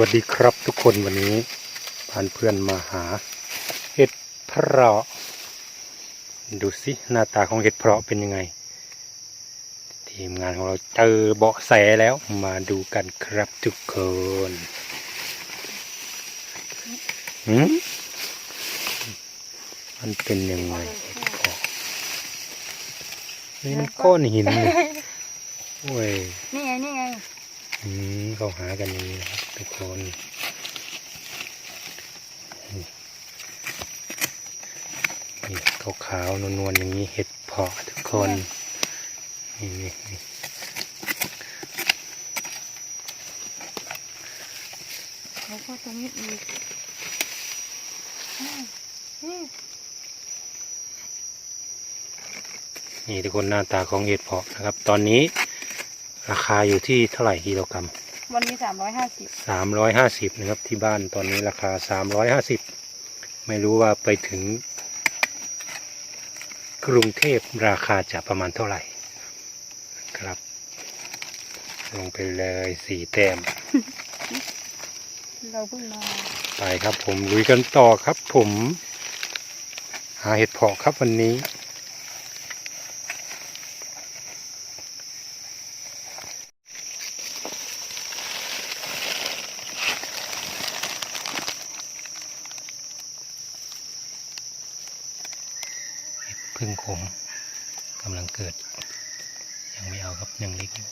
วัสดีครับทุกคนวันนี้พานเพื่อนมาหา เห็ดเพราะ ดูสิหน้าตาของเห็ดเพราะเป็นยังไง ทีมงานของเราเจอเบาะแสแล้วมาดูกันครับทุกคนหืมมันเป็นยังไงเห็ดเพาะนี่มันก้อนหินนี่โอ้ยนี่ไงนี่ไง อืมเขาหากันอย่างนี้นะครับทุกคนนี่ขาวๆนวลๆอย่างนี้เห็ดเพาะทุกคนนี่นี่นี่แล้วก็ตรงนี้อีกอ้าวนี่นี่ทุกคนหน้าตาของเห็ดเพาะนะครับ ตอนนี้ ราคาอยู่ที่เท่าไหร่กิโลกรัมวันนี้สามร้อยห้าสิบสามร้อยห้าสิบนะครับที่บ้านตอนนี้ราคาสามร้อยห้าสิบไม่รู้ว่าไปถึง กรุงเทพราคาจะประมาณเท่าไหร่ครับ ลงไปเลยสี่แต้ม เราเพิ่งมาไปครับผมลุยกันต่อครับผม หาเห็ดเพาะครับวันนี้ พึ่งขมกำลังเกิด ยังไม่เอาครับยังเล็กอยู่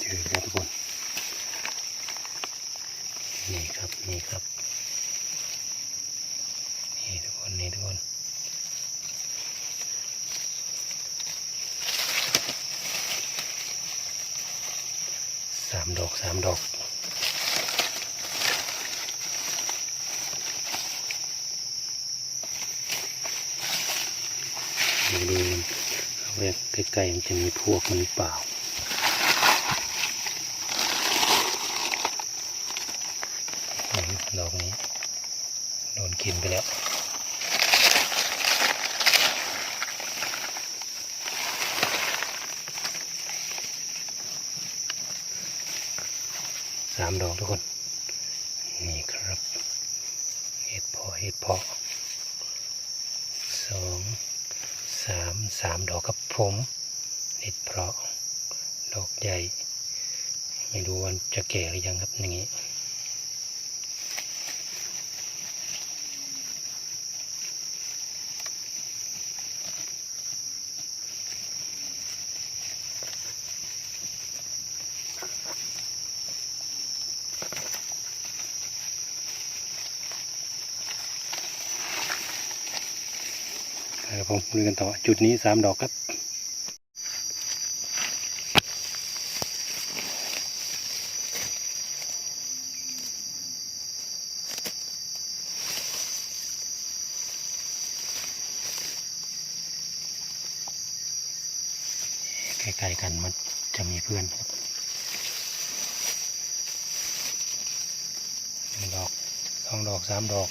เจอแล้วทุกคน นี่ครับ นี่ครับ นี่ทุกคน นี่ทุกคน สามดอกสามดอกดูดูมันเอาไว้ใกล้ๆมันจะมีพวกมันหรือเปล่าอืมดอกนี้ โดนกินไปแล้วามดอกทุกคน นี่ครับเห็ดเพาะเห็ดเพาะสองสามสามดอกครับผมเห็ดเพาะดอกใหญ่ ไม่รู้วันจะแก่หรือยังครับอย่างนี้ ครับผมลุยกันต่อจุดนี้สามดอกครับใกล้ๆกันมันจะมีเพื่อนครับหนึ่งดอกสองดอกสามดอก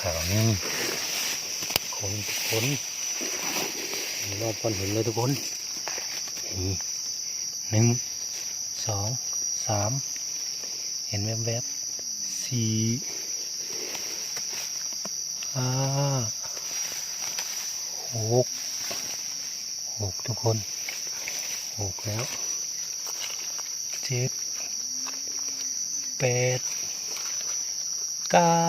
ขาวนี่ขนขนรอบก้อนหินเลยทุกคนหนึ่งสองสามเห็นแวบๆสี่ห้าหกหกทุกคนหกแล้วเจ็ดแปดเก้า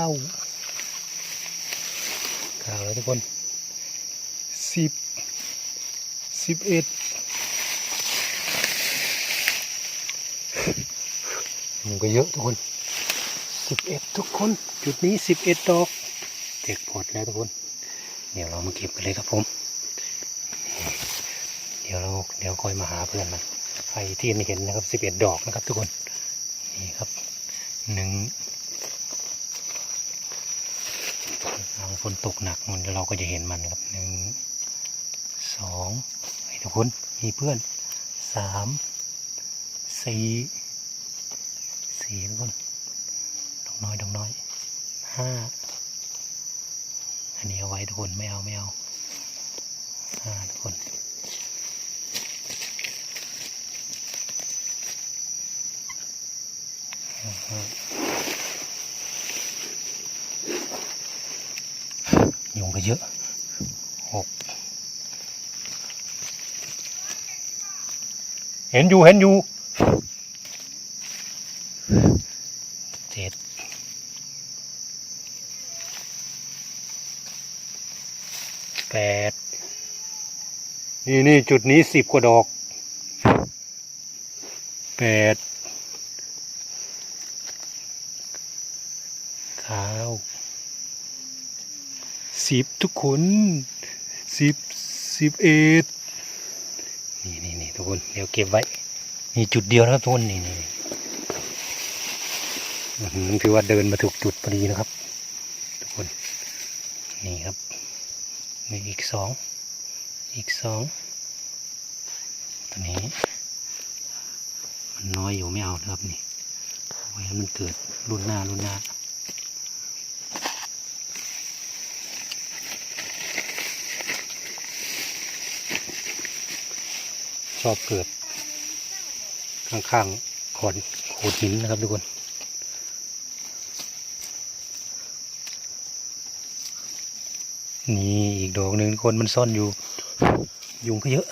เก้าแล้วทุกคนสิบสิบเอ็ดมันก็เยอะทุกคนสิบเอ็ดทุกคน จุดนี้สิบเอ็ดดอกเจ็กพอดแล้วทุกคน เดี๋ยวเรามาเก็บกันเลยครับผม เดี๋ยวเราเดี๋ยวคอยมาหาเพื่อนมันใครที่ไม่เห็นนะครับสิบเอ็ดดอกนะครับทุกคน นี่ครับหนึ่งเอาฝ นตกหนักมันเราก็จะเห็นมันครับหนึ่งสองทุกคนมีเพื่อนสามสี่สี่ทุกคนดอกน้อยดอกน้อยห้าอันนี้เอาไว้ทุกคนไม่เอาไม่เอาห้าทุกคนห้า งก็เยอะหกเห็นอยู่เห็นอยู่เจ็ดแปดนี่นี่จุดนี้สิบกว่าดอกแปดขาว สิบทุกคนสิบสิบเอ็ดนี่นี่นี่ทุกคนเดี๋ยวเก็บไว้ นี่จุดเดียวนะครับทุกคนนี่นี่อื้อหือถือว่าเดินมาถูกจุดพอดีนะครับ ทุกคน นี่ครับนี่อีกสองอีกสองตัวนี้ มันน้อยอยู่ไม่เอานะครับนี่เอาไว้ให้มันเกิดรุ่นหน้ารุ่นหน้า ชอบเกิด ข้างๆขอนโขดหินนะครับทุกคนนี่อีกดอกหนึ่งคนมันซ่อนอยู่ ยุงก็เยอะ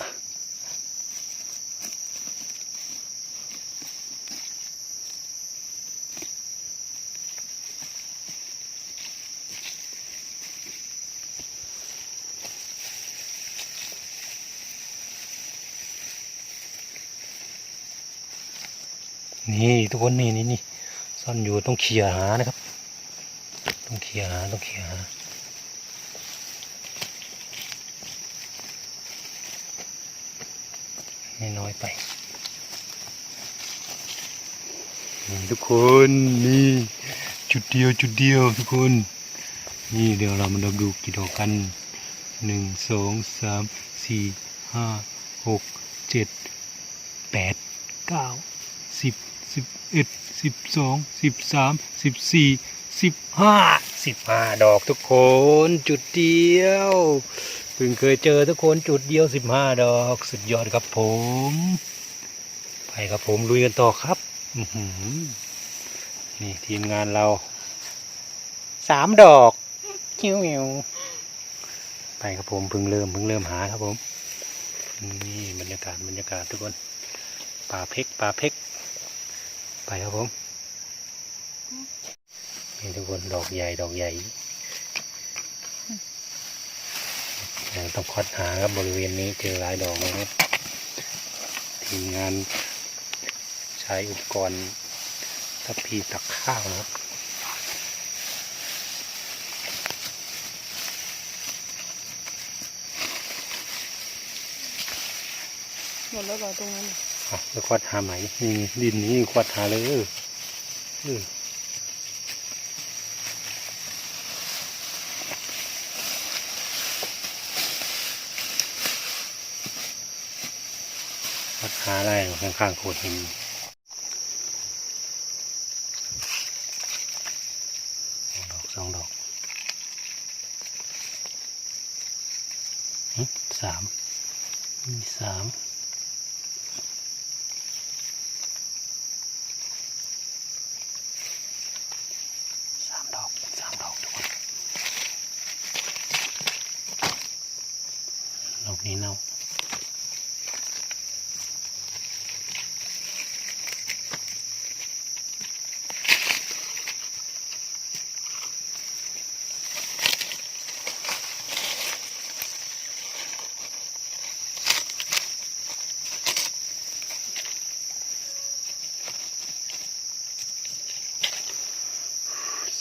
นี่ทุกคนนี่นี่นี่ซ่อนอยู่ต้องเขี่ยหานะครับ ต้องเขี่ยหาต้องเขี่ยหาไม่น้อยไปนี่ทุกคนนี่จุดเดียวจุดเดียวทุกคน นี่เดี๋ยวเรามาดูกี่ดอกกันหนึ่งสองสามสี่ห้าหกเจ็ดแปด เอ็ดสิบสองสิบสามสิบสี่สิบห้าสิบห้าดอกทุกคนจุดเดียวเพิ่งเคยเจอทุกคนจุดเดียวสิบห้าดอกสุดยอดครับผม ไปครับผมลุยกันต่อครับนี่ทีมงานเราสามดอกคิ้วหิวไปครับผมเพิ่งเริ่มเพิ่งเริ่มหาครับผม นี่บรรยากาศบรรยากาศทุกคนป่าเพกป่าเพก ไปครับผมนี่ทุกคนดอกใหญ่ดอกใหญ่ยังต้องคอดหาครับบริเวณนี้เจอหลายดอกเลยครับทีมงานใช้อุปกรณ์ทัพพีตักข้าวนะครับหมดแล้วเหรอตรงนั้น อะไปควัดหาไหมนี่ดินนี่ควัดหาเลยเออเออควัดหาอะไรข้างๆโขดหินสองดอกสองดอกสามมีสาม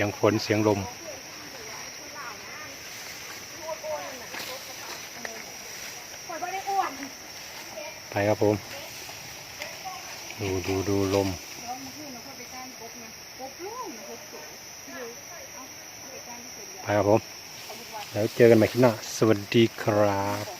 สียงฝนเสียงลม ไปครับผม ดูดูดูลมไปครับผม แล้วเจอกันใหม่คลิปหน้า สวัสดีครับ